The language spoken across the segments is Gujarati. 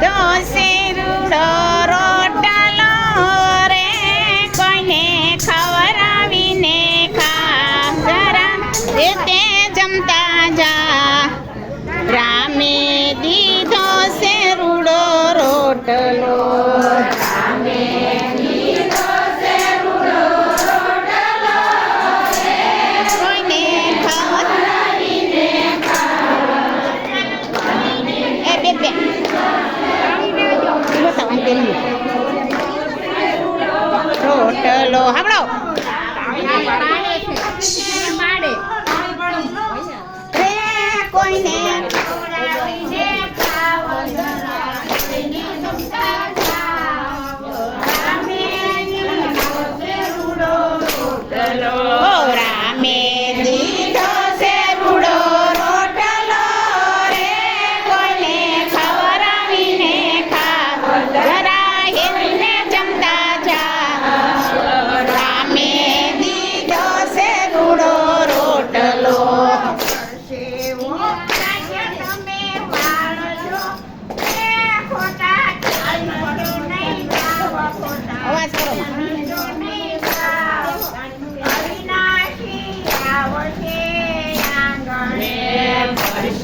doze. bebê. Botar um pelinho. Rotalo, hablo.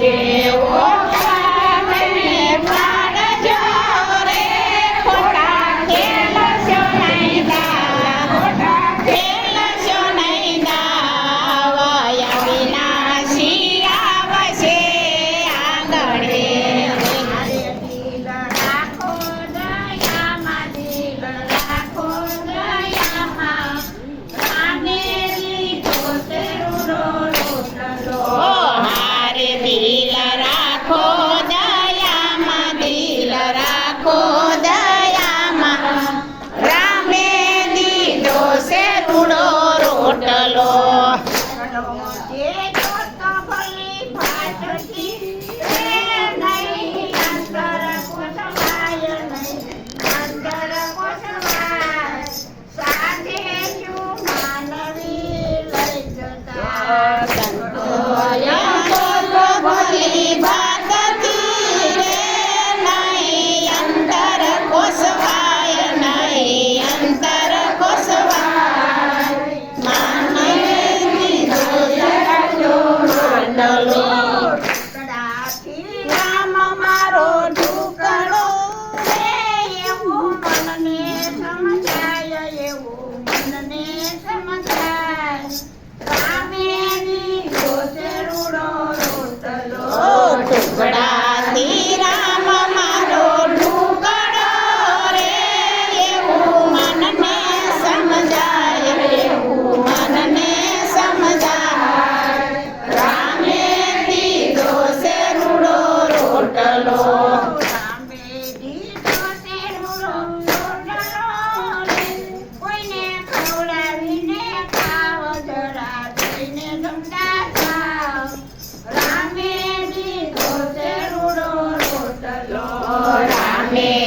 Yeah. no me.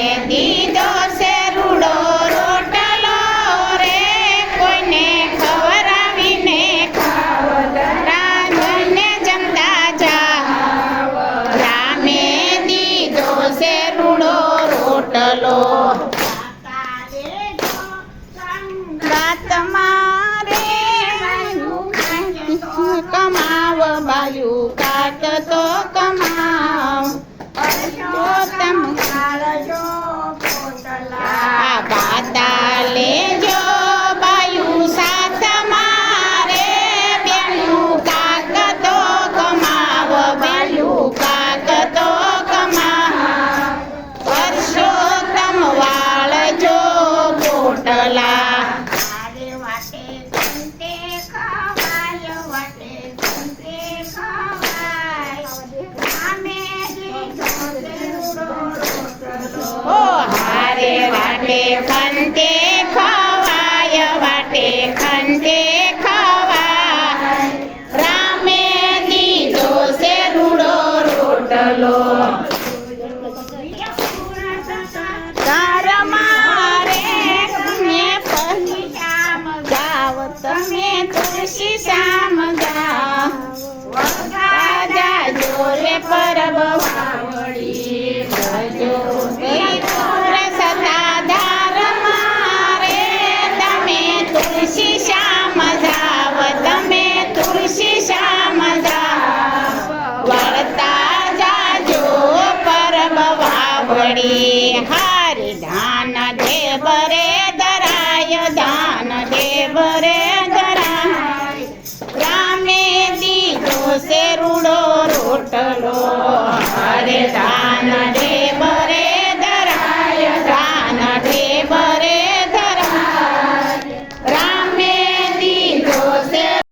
ખંતે ખવાય, વાટે ખંતે ખવા રામે દીધો છે રૂડો રોટલો. તમે તુલસી શ્યામ ગા જોરે પરબ હારે દાન દેવ રે દરાય દાન દેવ રે દરાય રામે દીધો છે રૂડો રોટલો હરે દાન દેવ